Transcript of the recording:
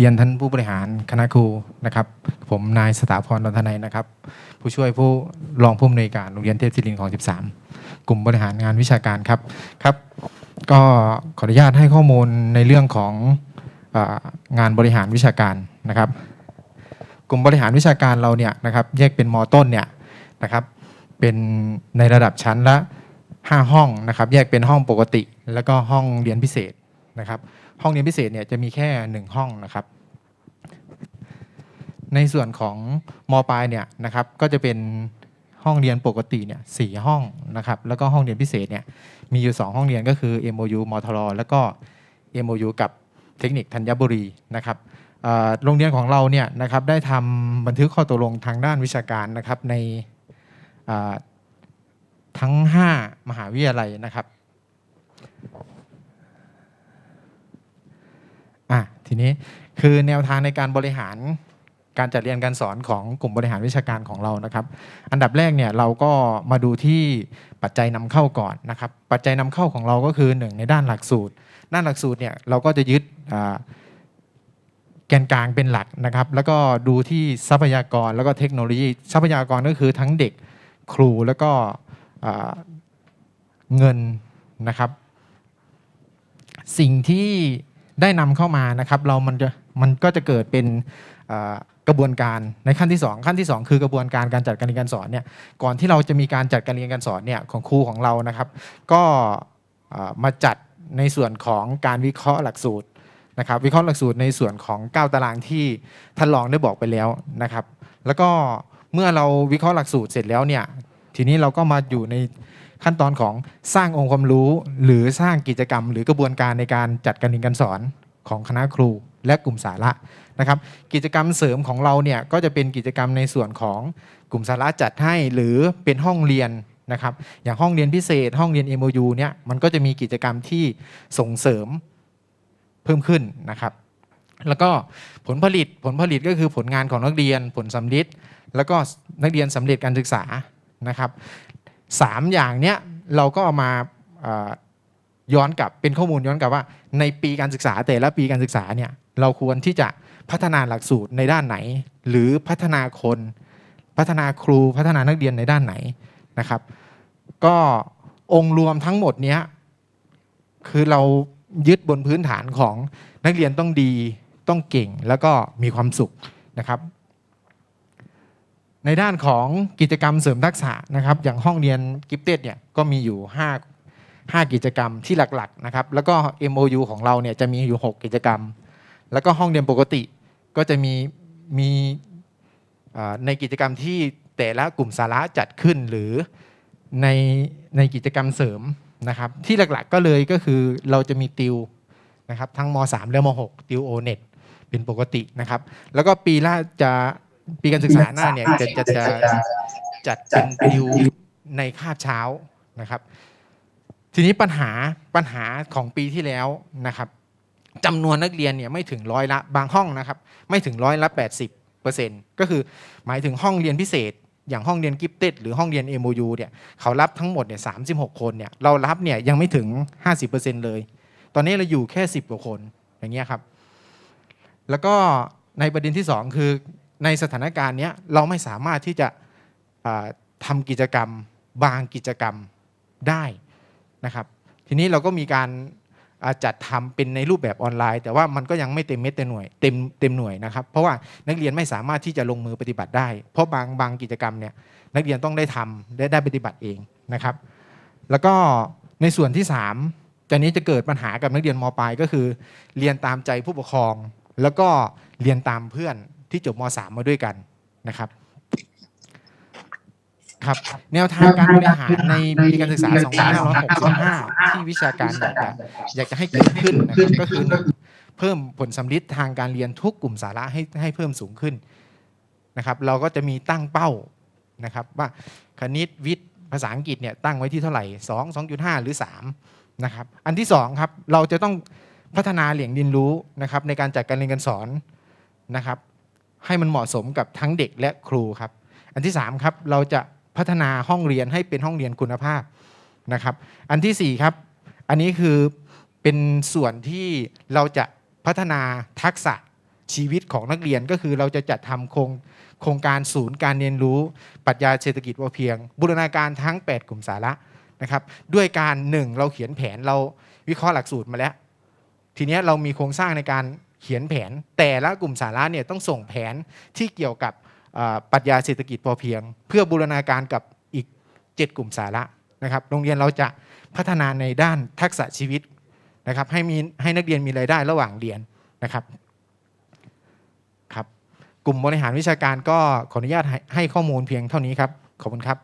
เรียนท่านผู้บริหารคณะครูนะครับ ผมนายสถาพรดนทนัยนะครับ ผู้ช่วยผู้รองผู้อำนวยการโรงเรียนเทพศิรินทร์ของ 13 กลุ่มบริหารงานวิชาการครับครับ ก็ขออนุญาตให้ข้อมูลในเรื่องของอองานบริหารวิชาการนะครับ กลุ่มบริหารวิชาการเราเนี่ยนะครับแยกเป็นมต้นเนี่ยนะครับ เป็นในระดับชั้นละ 5 ห้องนะครับ แยกเป็นห้องปกติ แล้วก็ห้องเรียนพิเศษ นะครับ ห้องเรียนพิเศษเนี่ยจะมีแค่ 1 ห้องนะครับ ในส่วนของมปลายเนี่ยนะครับ ก็จะเป็นห้องเรียนปกติเนี่ยสห้องนะครับ แล้วก็ห้องเรียนพิเศษเนี่ยมีอยู่ 2 ห้องเรียนก็คือ MOU มทรแล้วก็ MOU กับเทคนิคธัญบุรีนะครับโรงเรียนของเราเนี่ยนะครับได้ทำบันทึกข้อตกลงทางด้านวิชาการนะครับในทั้ง 5 มหาวิทยาลัยนะครับอะ ทีนี้คือแนวทางในการบริหารการจัดเรียนการสอนของกลุ่มบริหารวิชาการของเรานะครับ อันดับแรกเนี่ยเราก็มาดูที่ปัจจัยนำเข้าก่อนนะครับ ปัจจัยนำเข้าของเราก็คือหนึ่งในด้านหลักสูตร ด้านหลักสูตรเนี่ยเราก็จะยึดแกนกลางเป็นหลักนะครับ แล้วก็ดูที่ทรัพยากรแล้วก็เทคโนโลยี ทรัพยากรก็คือทั้งเด็กครูแล้วก็เงินนะครับ สิ่งที่ ได้นำเข้ามานะครับเรามันจะมันก็จะเกิดเป็นกระบวนการในขั้นที่ 2 ขั้นที่ 2 คือกระบวนการการจัดการเรียนการสอนเนี่ยก่อนที่เราจะมีการจัดการเรียนการสอนเนี่ยของครูของเรานะครับ ก็มาจัดในส่วนของการวิเคราะห์หลักสูตรนะครับ วิเคราะห์หลักสูตรในส่วนของ 9 ตารางที่ท่านรองได้บอกไปแล้วนะครับ แล้วก็เมื่อเราวิเคราะห์หลักสูตรเสร็จแล้วเนี่ยทีนี้เราก็มาอยู่ใน ขั้นตอนของสร้างองค์ความรู้ หรือสร้างกิจกรรม หรือกระบวนการในการจัดการเรียนการสอนของคณะครู และกลุ่มสาระนะครับ กิจกรรมเสริมของเราเนี่ยก็จะเป็นกิจกรรมในส่วนของกลุ่มสาระจัดให้หรือเป็นห้องเรียนนะครับ อย่างห้องเรียนพิเศษ ห้องเรียน MOU เนี่ยมันก็จะมีกิจกรรมที่ส่งเสริมเพิ่มขึ้นนะครับ แล้วก็ผลผลิตผลผลิตก็คือผลงานของนักเรียน ผลสำลิดแล้วก็นักเรียนสำเร็จการศึกษานะครับ สามอย่างเนี้ยเราก็เอามาย้อนกลับเป็นข้อมูลย้อนกลับว่า ในปีการศึกษาแต่ละปีการศึกษาเนี่ยเราควรที่จะพัฒนาหลักสูตรในด้านไหน หรือพัฒนาคน พัฒนาครูพัฒนานักเรียนในด้านไหนนะครับ ก็องค์รวมทั้งหมดเนี้ยคือเรายึดบนพื้นฐานของนักเรียนต้องดีต้องเก่งแล้วก็มีความสุขนะครับ ในด้านของกิจกรรมเสริมทักษะนะครับ อย่างห้องเรียนกิฟเต็ดเนี่ยก็มีอยู่ 5 5 กิจกรรมที่หลักๆนะครับแล้วก็ MOU ของเราเนี่ยจะมีอยู่ 6 กิจกรรม แล้วก็ห้องเรียนปกติก็จะมีมีในกิจกรรมที่แต่ละกลุ่มสาระจัดขึ้นหรือในในกิจกรรมเสริมนะครับที่หลักๆก็เลยก็คือเราจะมีติวนะครับทั้งม .3 และม .6 ติวโอเน็ตเป็นปกตินะครับ แล้วก็ปีละจะ ปีการศึกษาหน้าเนี่ยจะจะจะจัดเป็นติวในคาบเช้านะครับ ทีนี้ปัญหาปัญหาของปีที่แล้วนะครับจำนวนนักเรียนเนี่ยไม่ถึงร้อยละบางห้องนะครับ ไม่ถึงร้อยละ 80เปอร์เซ็นต์ก็คือหมายถึงห้องเรียนพิเศษ อย่างห้องเรียนกิฟเต็ดหรือห้องเรียน MOU เนี่ยเขารับทั้งหมดเนี่ย36คนเนี่ยเรารับเนี่ยยังไม่ถึง 50%เลย ตอนนี้เราอยู่แค่ 10กว่าคนอย่างเงี้ยครับ แล้วก็ในประเด็นที่ 2 คือ ในสถานการณ์นี้เราไม่สามารถที่จะทำากิจกรรมบางกิจกรรมได้นะครับ ทีนี้เราก็มีการาจัดทำเป็นในรูปแบบออนไลน์ แต่ว่ามันก็ยังไม่เต็มเม็ดเต็มหน่วยเต็มเต็มหน่วยนะครับ เพราะว่านักเรียนไม่สามารถที่จะลงมือปฏิบัติได้ เพราะบางบางกิจกรรมเนี่ยนักเรียนต้องได้ทำได้ได้ปฏิบัติเองนะครับ แล้วก็ในส่วนที่3จะนี้จะเกิดปัญหากับนักเรียนมปลายก็คือ เรียนตามใจผู้ปกครอง แล้วก็เรียนตามเพื่อน ที่จบม .3 มาด้วยกันนะครับ ครับ แนวทางการบริหารในปีการศึกษา 2565 ที่วิชาการอยากจะอยากจะให้เกิดขึ้นนะครับก็คือหนึ่งเพิ่มผลสำลิดทางการเรียนทุกกลุ่มสาระให้ให้เพิ่มสูงขึ้นนะครับ เราก็จะมีตั้งเป้านะครับ ว่าคณิตวิทย์ภาษาอังกฤษเนี่ยตั้งไว้ที่เท่าไหร่ 2 2.5 หรือ 3 นะครับ อันที่ 2 ครับ เราจะต้องพัฒนาเหลี่ยงเรียนรู้นะครับในการจัดการเรียนการสอนนะครับ ให้มันเหมาะสมกับทั้งเด็กและครูครับ อันที่3ครับเราจะพัฒนาห้องเรียนให้เป็นห้องเรียนคุณภาพนะครับ อันทีสี่4ครับอันนี้คือเป็นส่วนที่เราจะพัฒนาทักษะชีวิตของนักเรียนก็คือเราจะจัดทำโครงโครงการศูนย์การเรียนรู้ปรัชญาเศรษฐกิจพอเพียง บูรณาการทั้ง 8 กลุ่มสาระนะครับด้วยการหนึ่งเราเขียนแผนเราวิเคราะห์หลักสูตรมาแล้ว ทีนี้เรามีโครงสร้างในการ เขียนแผน แต่ละกลุ่มสาระเนี่ยต้องส่งแผนที่เกี่ยวกับปรัชญาเศรษฐกิจพอเพียง เพื่อบูรณาการกับอีก 7 กลุ่มสาระนะครับโรงเรียนเราจะพัฒนาในด้านทักษะชีวิตนะครับให้มีให้นักเรียนมีรายได้ระหว่างเรียนนะครับครับกลุ่มบริหารวิชาการก็ขออนุญาตให้ข้อมูลเพียงเท่านี้ครับขอบคุณครับ